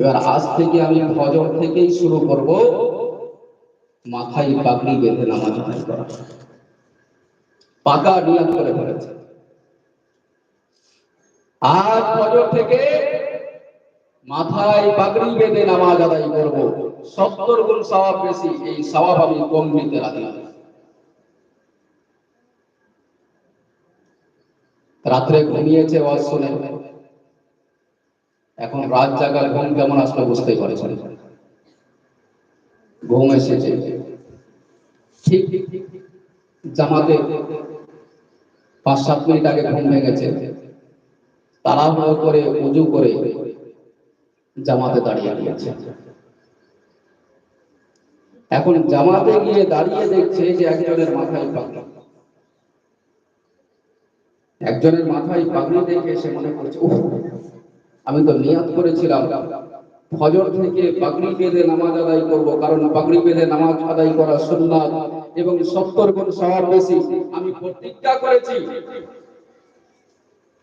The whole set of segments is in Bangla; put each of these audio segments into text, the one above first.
এবার আজ থেকে আমি ফজর থেকেই শুরু করব। মাথায় পাগড়ি বেঁধে নামাজ আদায় করা। পাকা নিয়াত করে ফেলেছে। আজ ফজর থেকে মাথায় পাগড়ি বেঁধে নামাজ আদায় করব। সত্তর গুণ সওয়াব বেশি, এই সওয়াব আমি কম নিতে রাজি রাত্রে ঘুমিয়েছে ওয়াজ শুনে। রাত জাগার ঘুম কেমন আসলে বুঝতেই পারছেন। ঘুম এসেছে। ঠিক জামাতে পাঁচ সাত মিনিট আগে ঘুম ভেঙেছে। তাড়াহুড়ো করে উজু করে জামাতে দাঁড়িয়ে গিয়েছে। এখন জামাতে গিয়ে দাঁড়িয়ে দেখছে যে একজনের মাথায় পাগড়ি। একজনের মাথায় পাগড়ি দেখে সে মনে করছে আমি তো নিয়াত করেছিলাম। ফজর থেকে পাগড়ি বেঁধে নামাজ আদায় করব, কারণ পাগড়ি বেঁধে নামাজ আদায় করা সুন্নাত এবং সত্তর গুণ সবার বেশি। আমি প্রতিজ্ঞা করেছি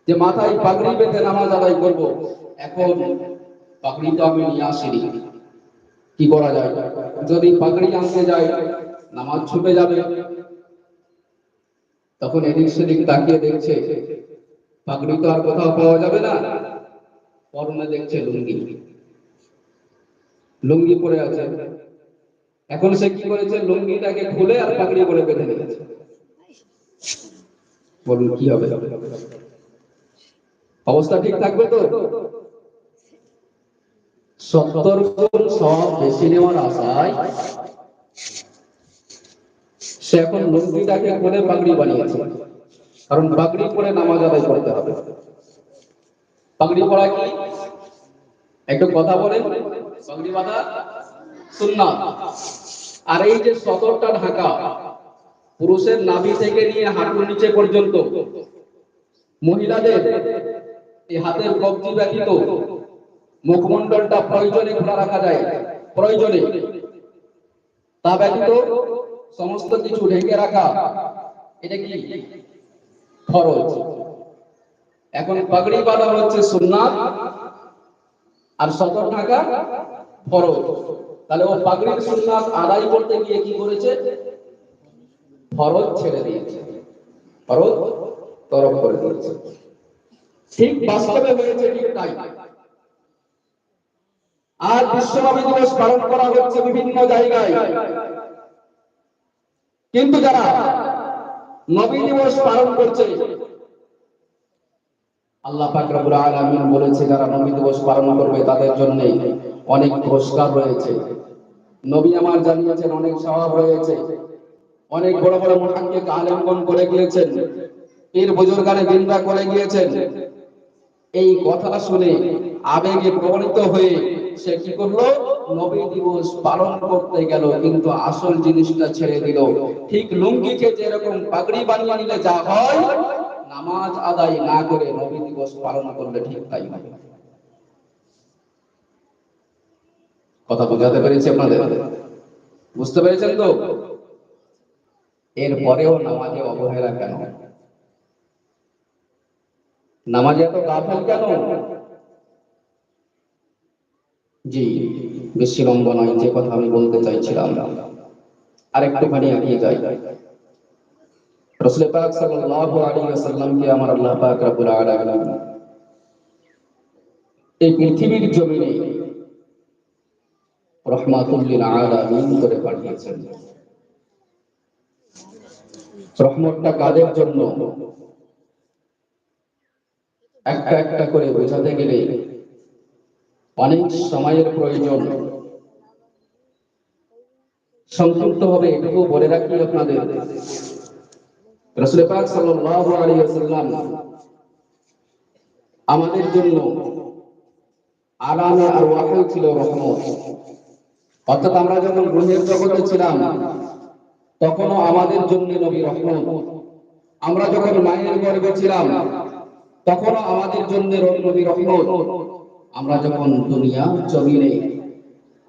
যে মাথায় পাগড়ি বেঁধে নামাজ আদায় করব। এখন পাগড়ি তো আমি নিয়ে আসিনি। কি করা যায়? যদি পাগড়ি আনতে যাই নামাজ ছুটে যাবে। তখন এদিক সেদিক তাকিয়ে দেখছে, পাগড়ি তো আর কোথাও পাওয়া যাবে না। পরনে দেখছে লুঙ্গি। লুঙ্গি পরে আছে। এখন সে কি করেছে? লুঙ্গিটাকে খুলে আর পাগড়ি করে বেঁধে নিয়েছে। বলুন, কি হবে? অবস্থা ঠিক থাকবে তো? সত্তর গুণ সব বেশি নেওয়ার আশায় সে এখন লুঙ্গিটাকে খুলে পাগড়ি বানিয়েছে। কারণ পাগড়ি পরে নামাজ আদায় করতে হবে। পাগড়ি পরা কি? একটু কথা সুন্নাত। আর এই যে সদরটা ঢাকা, পুরুষের নাভি থেকে নিয়ে হাঁটুর নিচে পর্যন্ত, মহিলাদের এই হাতের কবজি ব্যতীত মুখমণ্ডলটা প্রয়োজনে খোলা রাখা যায়। প্রয়োজনে। তা ব্যতীত সমস্ত কিছু ঢেকে রাখা, এটা কি? ফরজ। এখন পাগড়ি বাঁধা হচ্ছে সুন্নাত। আর সদর ঢাকা ফরজ। তাহলে ও পাগড়ির সুন্নাত আদায় করতে গিয়ে কি করেছে? ফরজ ছেড়ে দিয়েছে। ফরজ তরফ করে দিয়েছে। ঠিক বাস্তবে হয়েছে তাই। আর দিবস পালন করা হচ্ছে বিভিন্ন জায়গায়। কিন্তু যারা নবী দিবস পালন করছে আল্লাহ পাক রব্বুল আলামিন বলেছে যারা নবী দিবস পালন করবে তাদের জন্য অনেক পুরস্কার রয়েছে। নবী আমার জানিয়েছেন, অনেক স্বভাব রয়েছে। অনেক বড় বড় মুহাক্কিক আলেমগণ করে গিয়েছেন। পীর বুজুর্গানে দিনরা করে গিয়েছেন। এই কথা শুনে আবেগে প্রবণিত হয়ে সে কি করল? নবী দিবস পালন করতে গেল, কিন্তু আসল জিনিসটা ছেড়ে দিল। ঠিক লুঙ্গিকে যেরকম পাগড়ি বানিয়ে নিলে যা হয় নামাজ আদায় না করে নবী দিবস পালন করলে ঠিক তাই হবে কথা বোঝাতে পেরেছি আপনাদের? বুঝতে পেরেছেন তো? এরপরেও নামাজে অবহেলা কেন? নামাজে এত গাফেল কেন? জি, বেশি লম্বা নয়, যে কথা আমি বলতে চাইছিলাম। আর একটুখানি এগিয়ে যাই। রসুল পাক সাল্লাল্লাহু আলাইহি ওয়াসাল্লামকে আমার আল্লাহ পাক রব্বুল আলামিন এই পৃথিবীর জমিনে রহমাতুল লিল আলামিন করে পাঠিয়েছেন। রহমতটা কাদের জন্য? একটা একটা করে বোঝাতে গেলে অনেক সময়ের প্রয়োজন। সংক্ষিপ্ত ভাবে এটুকু বলে রাখি আপনাদের। আমাদের জন্য আলামে আর ওয়াহি ছিল রহমত। অর্থাৎ আমরা যখন গ্রহের জগতে ছিলাম, তখনও আমাদের জন্য নবী রহমত। আমরা যখন মায়ের গর্ভে ছিলাম, তখনও আমাদের জন্য নবী রহমত। আমরা যখন দুনিয়া জমিনে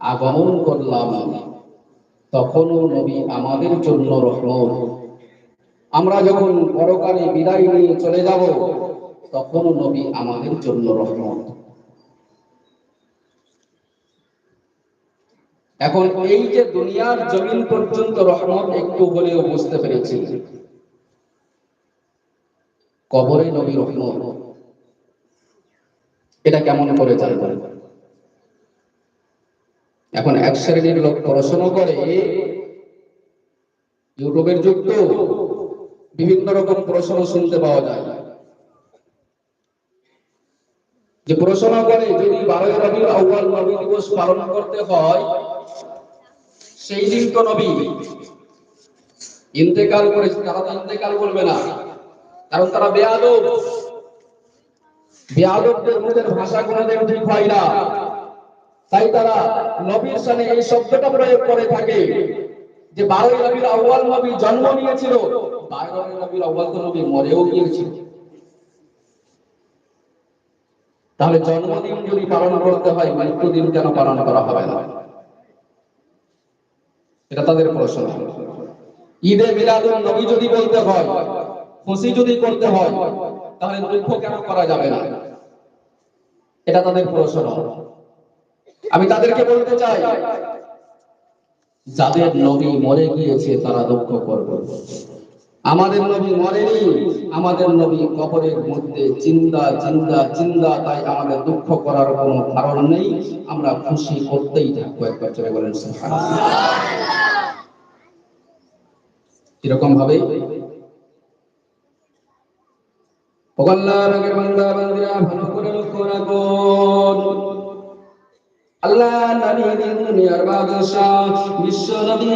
আগমন করলাম, তখনও নবী আমাদের জন্য রহমত। আমরা যখন পরকালে বিদায় নিয়ে চলে যাব, তখনও নবী আমাদের জন্য রহমত। এখন এই যে দুনিয়ার জমিন পর্যন্ত রহমত একটু হলেও বুঝতে পেরেছি। কবরে নবী রহমত। এটা কেমন করে জানবেন? এখন এক শ্রেণির লোক পড়াশোনা করে, ইউটিউবের যুগ তো। বিভিন্ন রকম প্রশ্ন শুনতে পাওয়া যায়। যে প্রশ্ন করে যদি বারোই রবির আউ্বাল নবী দিবস পালন করতে হয়, সেই দিন তো নবী ইন্তেকাল করেছে, তারা তো ইন্তেকাল করবে না। কারণ তারা বেয়াদব। বেয়াদবদের মুখের ভাষা কোনোদিন ঠিক হয় না। তাই তারা নবীর সামনে এই শব্দটা প্রয়োগ করে থাকে যে বারোই রবির আউ্বাল নবী জন্ম নিয়েছিল। তাহলে জন্মদিন যদি পালন করতে হয় মৃত্যুদিন কেন পালন করা হবে না? এটা তাদের প্রশ্ন। ঈদে মিলাদুল নবী যদি বলতে হয়, খুশি যদি করতে হয়, তাহলে দুঃখ কেন করা যাবে না? এটা তাদের প্রশ্ন। আমি তাদেরকে বলতে চাই, যাদের নবী মরে গিয়েছে, তারা দুঃখ করবে। আমাদের নবী মরেনি, আমাদের নবী কবরের মধ্যে চিন্তা চিন্তা চিন্তা তাই আমাদের দুঃখ করার কোনো কারণ নেই। আমরা খুশি করতেই থাকব, একবার চলে বলেন। কীরকম ভাবে? আল্লাহ নবী বাদশা বিশ্ব নবী